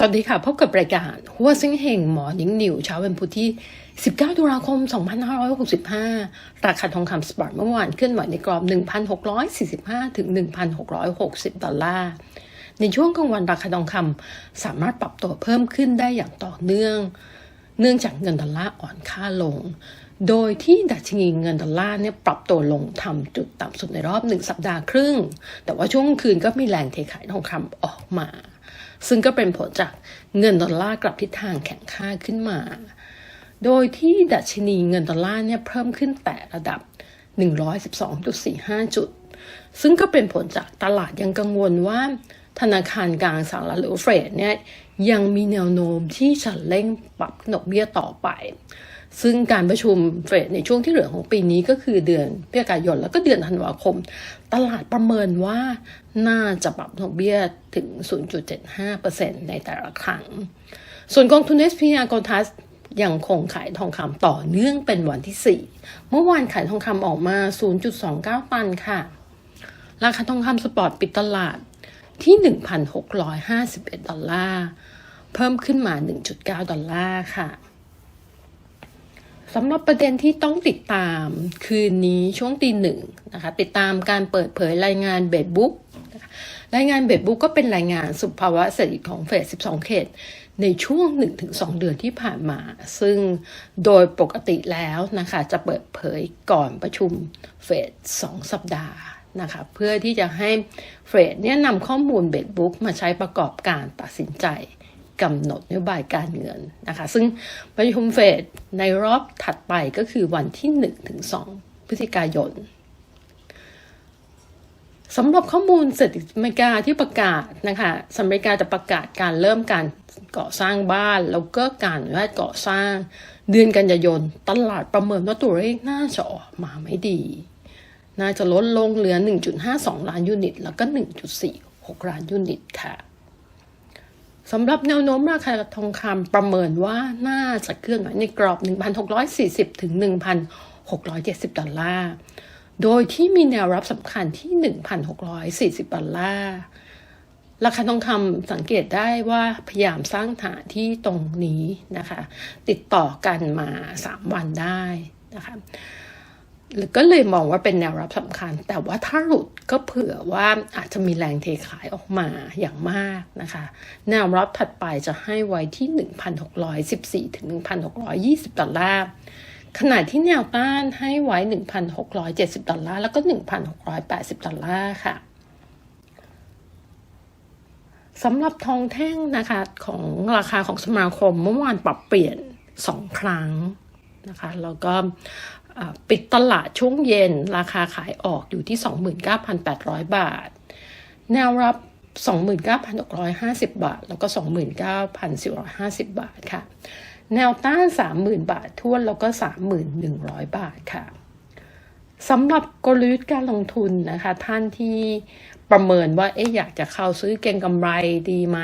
สวัสดีค่ะ พบกับรายการหัวซิงเฮงหมอนิ่งนิวเช้าวันพุธที่ 19 ตุลาคม 2565 ราคาทองคำสปอร์ตเมื่อวานเคลื่อนไหวในกรอบ 1,645 ถึง 1,660 ดอลลาร์ ในช่วงกลางวันราคาทองคำสามารถปรับตัวเพิ่มขึ้นได้อย่างต่อเนื่อง เนื่องจากเงินดอลลาร์อ่อนค่าลง โดยที่ดัชนีเงินดอลลาร์เนี่ยปรับตัวลงทำจุดต่ำสุดในรอบหนึ่งสัปดาห์ครึ่ง แต่ว่าช่วงคืนก็มีแรงเทขายทองคำออกมา ซึ่งก็เป็นผลจากเงินดอลลาร์กลับทิศทางแข็งค่าขึ้นมา โดยที่ดัชนีเงินดอลลาร์เนี่ยเพิ่มขึ้นแต่ระดับ 112.45 จุด ซึ่งก็เป็นผลจากตลาดยังกังวลว่า ธนาคารกลางสหรัฐหรือเฟดเนี่ยยังมีแนวโน้มที่จะเร่งปรับดอกเบี้ยต่อไป ซึ่งการประชุมเฟดในช่วงที่เหลือของปีนี้ก็คือเดือนพฤศจิกายนแล้วก็เดือนธันวาคม ตลาดประเมินว่าน่าจะปรับดอกเบี้ยถึง 0.75%ในแต่ละครั้ง ส่วนกองทุน SPR กองทัสยังคงขายทองคำต่อเนื่องเป็นวันที่ 4 เมื่อวานขายทองคำออกมา 0.29 ตันค่ะ ราคาทองคำสปอร์ตปิดตลาด ที่ 1,651 ดอลลาร์ เพิ่มขึ้นมา 1.9 ดอลลาร์ค่ะสำหรับประเด็นที่ต้องติดตามคืนนี้ช่วงตีหนึ่งนะคะ ติดตามการเปิดเผยรายงานเบดบุ๊กรายงานเบดบุ๊กก็เป็นรายงานสุภาวะเศรษฐกิจของเฟด 12 เขต ในช่วง 1-2 เดือนที่ผ่านมา ซึ่งโดยปกติแล้วนะคะ จะเปิดเผยก่อนประชุมเฟด 2 สัปดาห์ นะคะเพื่อที่จะให้เฟดเนี่ยนำข้อมูลเบดบุ๊กมาใช้ประกอบการตัดสินใจกำหนดนโยบายการเงินนะคะ ซึ่งประชุมเฟดในรอบถัดไปก็คือวันที่1ถึง2พฤศจิกายนสำหรับข้อมูลเศรษฐกิจอเมริกาที่ประกาศนะคะสหรัฐอเมริกาจะประกาศการเริ่มการก่อสร้างบ้าน แล้วก็การว่าก่อสร้างเดือนกันยายน ตลาดประเมินว่าตัวเลขน่าจะออกมาไม่ดี น่าจะลดลงเหลือ 1.52 ล้านยูนิต แล้วก็ 1.46 ล้านยูนิตค่ะสำหรับแนวโน้มราคาทองคำประเมินว่าน่าจะเคลื่อนไหวในกรอบ 1,640 ถึง 1,670 ดอลลาร์ โดยที่มีแนวรับสำคัญที่ 1,640 ดอลลาร์ ราคาทองคำสังเกตได้ว่าพยายามสร้างฐานที่ตรงนี้นะคะ ติดต่อกันมา 3 วันได้นะคะ ก็เลยมองว่าเป็นแนวรับสำคัญ แต่ว่าถ้าหลุดก็เผื่อว่าอาจจะมีแรงเทขายออกมาอย่างมากนะคะ แนวรับถัดไปจะให้ไว้ที่ 1,614 ถึง 1,620 ดอลลาร์ขณะที่แนวต้านให้ไว้ 1,670 ดอลลาร์แล้วก็ 1,680 ดอลลาร์ค่ะสำหรับทองแท่งนะคะของราคาของสมาคมเมื่อวานปรับเปลี่ยน 2 ครั้งนะคะแล้วก็ ปิดตลาดช่วงเย็น ราคาขายออกอยู่ที่ 29,800 บาท แนวรับ 29,650 บาท แล้วก็ 29,450 บาทค่ะ แนวต้าน 30,000 บาททวนแล้วก็ 3,100 บาทค่ะสำหรับกลยุทธ์การลงทุนนะคะ ท่านที่ประเมินว่าเอ๊ะอยากจะเข้าซื้อเก็งกำไรดีไหม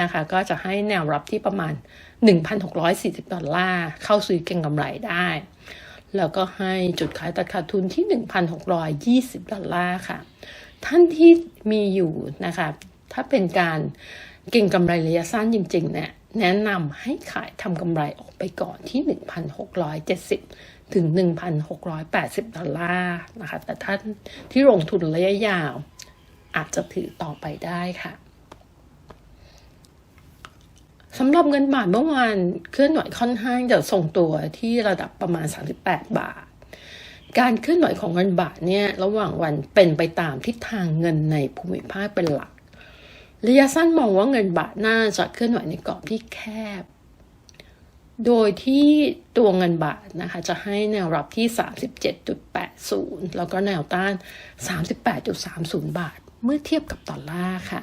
นะคะ ก็จะให้แนวรับที่ประมาณ 1,640 ดอลลาร์เข้าซื้อเก็งกำไรได้ แล้วก็ให้จุดขายตัดขาดทุนที่ 1,620 ดอลลาร์ค่ะ ท่านที่มีอยู่นะคะถ้าเป็นการเก่งกำไรระยะสั้นจริงๆเนี่ยแนะนำให้ขายทำกำไรออกไปก่อนที่ 1,670 ถึง 1,680 ดอลลาร์นะคะ แต่ท่านที่ลงทุนระยะยาว อาจจะถือต่อไปได้ค่ะ สำหรับเงินบาทเมื่อวานเคลื่อนไหวค่อนข้างจะส่งตัวที่ระดับประมาณ 38 บาท การเคลื่อนไหวของเงินบาทเนี่ยระหว่างวันเป็นไปตามทิศทางเงินในภูมิภาคเป็นหลัก ระยะสั้นมองว่าเงินบาทน่าจะเคลื่อนไหวในกรอบที่แคบ โดยที่ตัวเงินบาทนะคะจะให้แนวรับที่ 37.80 แล้วก็แนวต้าน 38.30 บาท เมื่อเทียบกับดอลลาร์ค่ะ